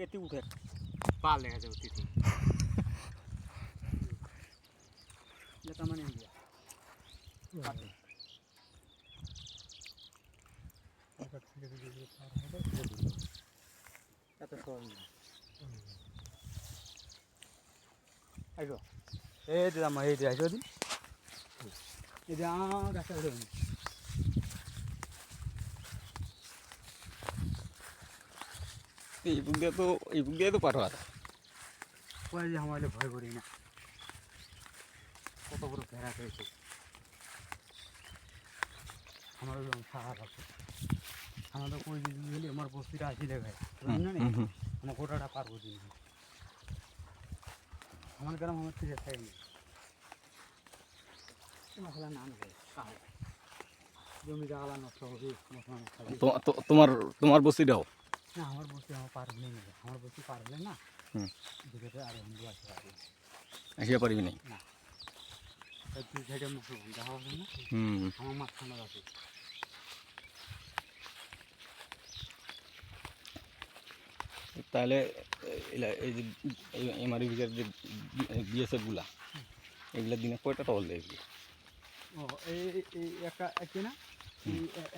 গেতে উঠে পাল দেখা যাবে তিথি। যেটা মানে ইন্ডিয়া এত সহজ এই আমার এই যে আইসো দিন এই যে আমার গাছটা উঠে দিন। এই বুক দিয়ে তো এই বুক দিয়ে তো পার হওয়ার ওই যে আমার ভয় করি না কত বড় ভেড়া আমার ওই সাহার আছে আমাদের কই দিন গেলে আমার বস্তিটা আসি দেখায় না হুম, হুম। আমার গোটাটা পারব দিন আমার গ্রাম আমার থেকে খাই মশলা না নেবে জমি জাগলা নষ্ট হবে তোমার তোমার বস্তিটাও না আমার বস্তি আমার পারবে না। আমার বস্তি পারবে না। দিকে আর হিন্দু আছে পারবে আসিয়া পারবি নাই তাই দুই সাইডে মুসলমান দেখা হবে না? হুম। আমার মাঝখানে আছে তাহলে এমআরই ভিজার যে বিএসএফগুলা এগুলা দিনে কয়টা টল দেয় ও এই একটা একটা না?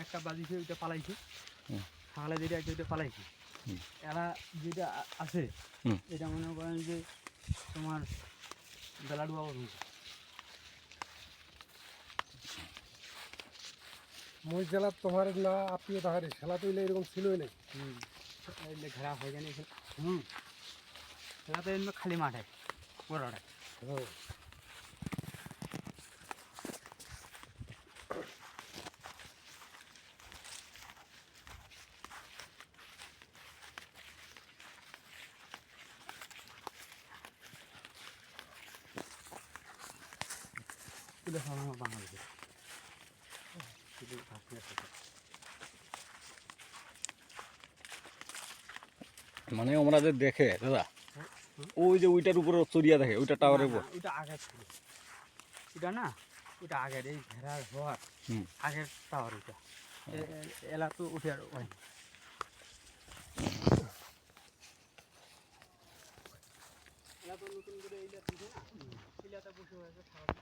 একটা বাজিছে ওইটা পালাইছে। সকালে যেটা আছে ওইটা পালাইছে এরা যেটা আ- আছে এটা মনে করেন যে তোমার বেলাডু আবার হয়েছে মই জেলাত তোমার না আত্মীয় তাহারে খেলা তৈলে এরকম ছিলই নাই। ঘেরা হয়ে জানি হুম। খেলা তো এমনি খালি মাঠে বড়টা তুলে খাওয়া আমার বাঙালিদের শুধু থাকে মানে আমরা যে দেখে দাদা ওই যে ওইটার উপরে চড়িয়া দেখে ওইটা টাওয়ারের উপর। ওইটা আগে ছিল। ওইটা না ওইটা আগের এই ভেড়ার হওয়ার। আগের টাওয়ার ওইটা। এলা তো উঠে আর হয় এলা তো নতুন করে এইলা দিছে না। এইলাতে বসে হয়েছে খাওয়া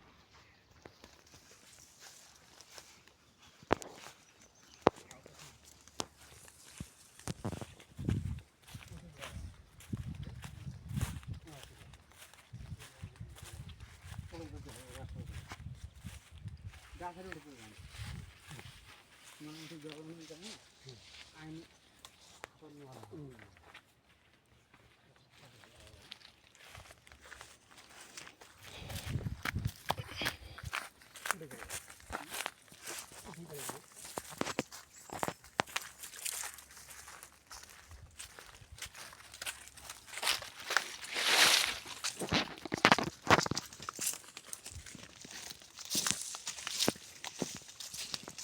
গাছের উঠে জল হয়ে যায় না? আইন